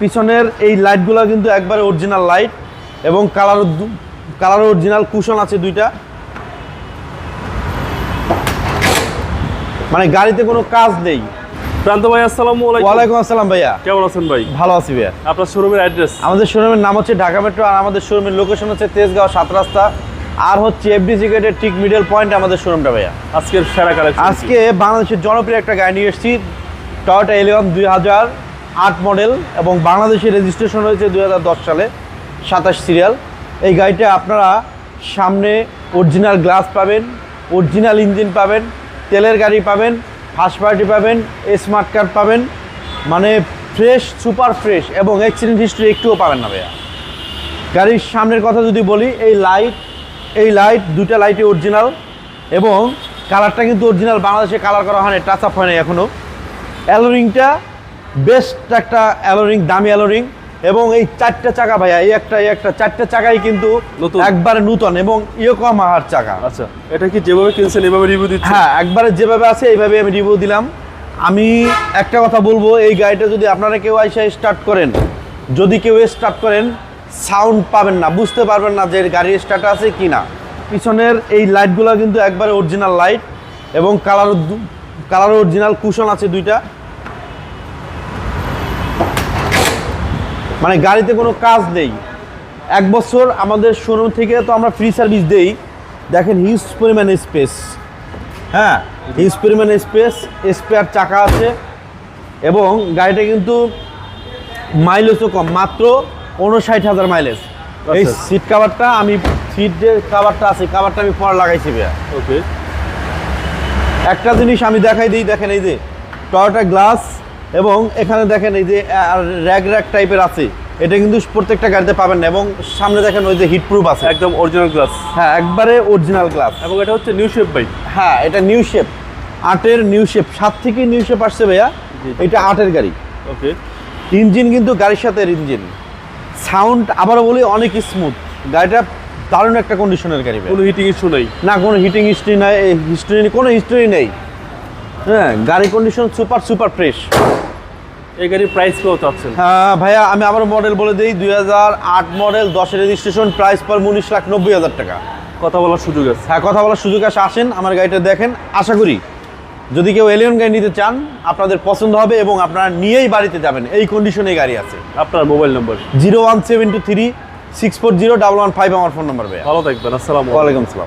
পিছনের এই লাইটগুলো কিন্তু একবারে অরিজিনাল লাইট এবং কালার কালার অরিজিনাল কুশন আছে দুইটা। মানে গাড়িতে কোনো কাজ নেই। প্রান্ত ভাই আসসালামু আলাইকুম। ওয়ালাইকুম আসসালাম ভাইয়া। কেমন আছেন ভাই? ভালো আছি ভাইয়া। আপনার শোরুমের অ্যাড্রেস আমাদের শোরুমের নাম হচ্ছে ঢাকা মেট্রো আর আমাদের শোরুমের লোকেশন হচ্ছে তেজগাঁও সাত রাস্তা। আর হচ্ছে এফডিসি গেটের ঠিক মিডল পয়েন্ট আমাদের শোরুমটা ভাইয়া। আজকের সেরা কালেকশন আজকে বাংলাদেশের জনপ্রিয় একটা গাড়ি নিয়ে এসেছি টয়োটা এলিয়ন দুই হাজার। আট মডেল এবং বাংলাদেশের রেজিস্ট্রেশন হয়েছে দু হাজার দশ সালে, সাতাশ সিরিয়াল। এই গাড়িটা আপনারা সামনে অরিজিনাল গ্লাস পাবেন, অরিজিনাল ইঞ্জিন পাবেন, তেলের গাড়ি পাবেন, ফার্স্ট পার্টি পাবেন স্মার্ট কার্ড পাবেন মানে ফ্রেশ, সুপার ফ্রেশ এবং অ্যাক্সিডেন্ট হিস্ট্রি একটুও পাবেন না ভাইয়া। গাড়ির সামনের কথা যদি বলি, এই লাইট এই লাইট দুটা লাইটই অরিজিনাল এবং কালারটা কিন্তু অরিজিনাল, বাংলাদেশে কালার করা হয়নি টাচ আপ হয়নি এখনও অ্যালোরিংটা বেস্ট একটা অ্যালোরিং দামি অ্যালোরিং এবং এই চারটা চাকা ভাইয়া এই একটা এই একটা চারটা চাকাই কিন্তু নতুন। একবারে নূতন এবং ইয়োকামাহার চাকা। আচ্ছা এটা কি যেভাবে কিনছেন এভাবে রিভিউ দিচ্ছেন? হ্যাঁ একবারে যেভাবে আছে এইভাবে আমি রিভিউ দিলাম। আমি একটা কথা বলব এই গাড়িটা যদি আপনারা কেউ এসে স্টার্ট করেন যদি কেউ স্টার্ট করেন সাউন্ড পাবেন না বুঝতে পারবেন না যে গাড়ির স্টার্ট আছে কি না। পিছনের এই লাইটগুলো কিন্তু একবারে অরিজিনাল লাইট এবং কালার কালার অরিজিনাল কুশন আছে দুইটা। মানে গাড়িতে কোনো কাজ নেই। এক বছর আমাদের শোরুম থেকে তো আমরা ফ্রি সার্ভিস দেই। দেখেন হিউজ পরিমাণে স্পেস হ্যাঁ হিউজ পরিমাণে স্পেস স্পেয়ার চাকা আছে এবং গাড়িটা কিন্তু মাইলেজও কম মাত্র উনষাট হাজার মাইলেজ এই আচ্ছা। সিট কাভারটা আমি সিট যে কাভারটা আছে কাভারটা আমি পরে লাগাইছি ভাইয়া। ওকে একটা জিনিস আমি দেখাই দিই দেখেন এই যে টয়োটা গ্লাস এবং এখানে দেখেন এই যে র্যাগ র্যাক টাইপের আছে। এটা কিন্তু প্রত্যেকটা গাড়িতে পাবেন না এবং সামনে দেখেন ওই যে হিট প্রুফ আছে। একদম অরিজিনাল গ্লাস হ্যাঁ একবারে অরিজিনাল গ্লাস এবং এটা হচ্ছে নিউ শেপ বাইক হ্যাঁ এটা নিউ শেপ আটের নিউ শেপ সাত থেকে নিউ শেপ আসছে ভাইয়া। এটা আটের গাড়ি। ওকে ইঞ্জিন কিন্তু গাড়ির সাথে ইঞ্জিন। সাউন্ড আবারও বলি অনেক স্মুথ গাড়িটা দারুণ একটা কন্ডিশনের গাড়ি কোনো হিটিং ইস্যু নেই। না কোনো হিটিং হিস্ট্রি নাই হিস্ট্রি কোনো হিস্ট্রি নেই। হ্যাঁ গাড়ি কন্ডিশন সুপার সুপার ফ্রেশ এই গাড়ির প্রাইস কত চাচ্ছেন? হ্যাঁ ভাইয়া আমি আবার মডেল বলে দিই দুই হাজার আট মডেল দশের রেজিস্ট্রেশন প্রাইস পর উনিশ লাখ নব্বই হাজার টাকা। কথা বলার সুযোগ আছে। হ্যাঁ কথা বলার সুযোগ আসে আসেন আমার গাড়িটা দেখেন। আশা করি যদি কেউ এলিয়ন গাড়ি নিতে চান আপনাদের পছন্দ হবে এবং আপনারা নিয়েই বাড়িতে যাবেন এই কন্ডিশনে গাড়ি আছে। আপনার mobile number zero one seven two three six four zero double one five আমার ফোন নাম্বার ভাইয়া। ভালো থাকবেন আসসালামু আলাইকুম। আসসালাম।